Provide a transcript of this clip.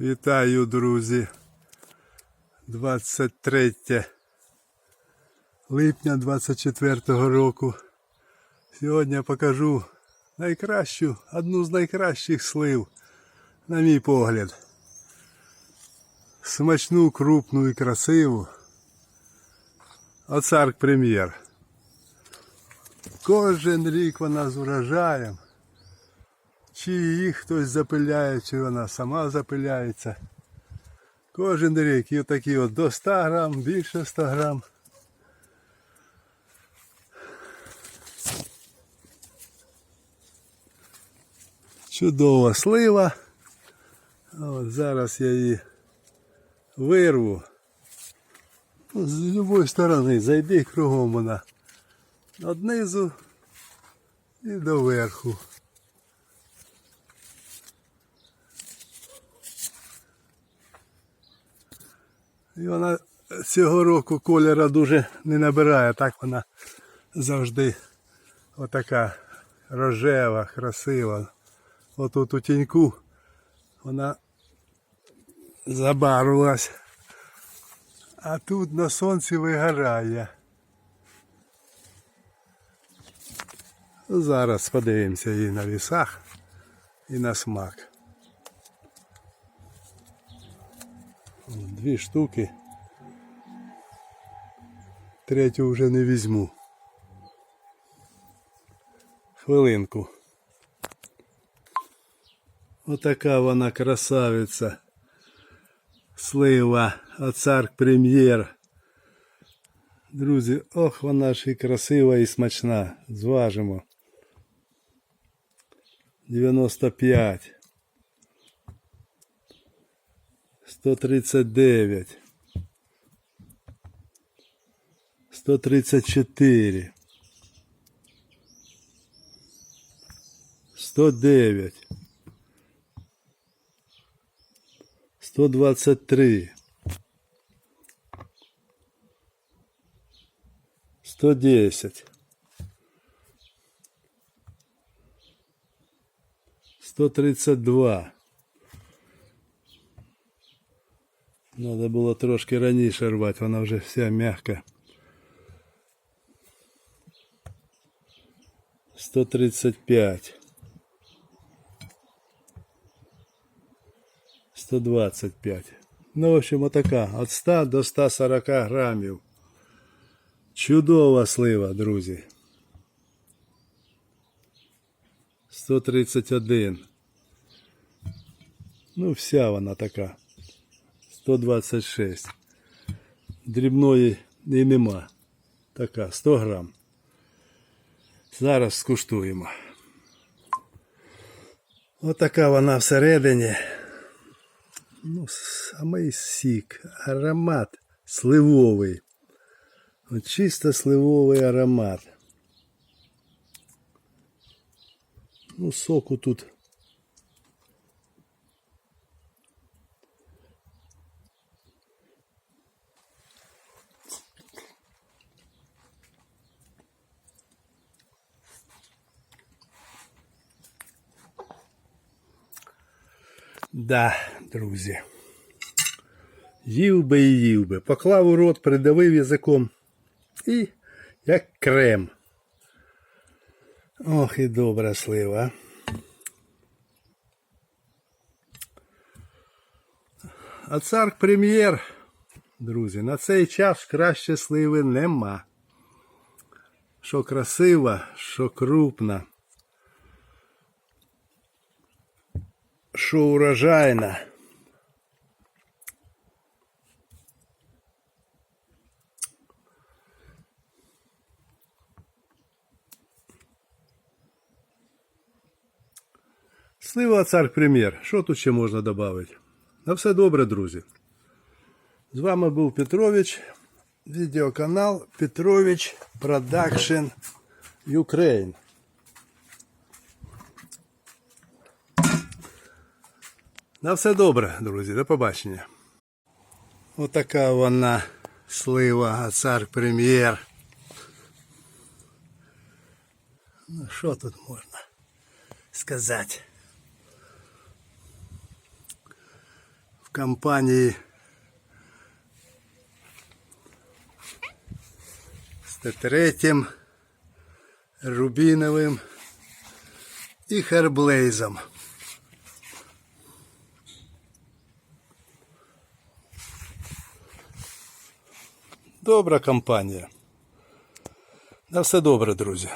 Вітаю, друзі. 23 липня 24 року. Сьогодні я покажу найкращу, одну з найкращих слив, на мій погляд. Смачну, крупну і красиву. Оцарк прем'єр. Кожен рік вона з урожаєм. Чи її хтось запиляє, чи вона сама запиляється. Кожен рік і такі от до 100 грам, більше 100 грам. Чудова слива. От зараз я її вирву. Ну, З будь-якої сторони зайди кругом вона. Од низу і до І вона цього року кольора дуже не набирає, так вона завжди отака рожева, красива. Отут у тіньку вона забарвилась. А тут на сонці вигорає. Зараз подивимося її на вісах і на смак. Дві штуки. Третю вже не візьму. Хвилинку. Отака вона красавиця. Слива, оцарк прем'єр. Друзі, ох, вона ж і красива і смачна. Зважимо. 95. 139. 134. 109. 123. 110. 132. Надо було трошки раніше рвати, вона вже вся м'яка. 135. 125. Ну, в общем, отака. От 100 до 140 грамів. Чудова слива, друзі. 131. Ну, вся вона така. 126. Дрібної і нема. Така, 100 грам. Зараз скуштуємо. Отака вона всередині. Ну, самий сік, аромат сливовий. От чисто сливовий аромат. Ну, соку тут. Да, друзі. Їв би і їв би. Поклав у рот, придавив язиком. І як крем. Ох, і добра слива. А царк прем'єр, друзі, на цей час краще сливи нема. Що красива, що крупна. Що урожайна. Слива цар прем'єр. Що тут ще можна додати? На все добре, друзі. З вами був Петрович. Відеоканал Петрович Продакшн Ukraine. На все добре, друзі. До побачення. Отака вона слива, цар прем'єр. Ну, що тут можна сказати? в компанії з Т3, Рубіновим і Херблейзом. Добра компанія. На все добре, друзі.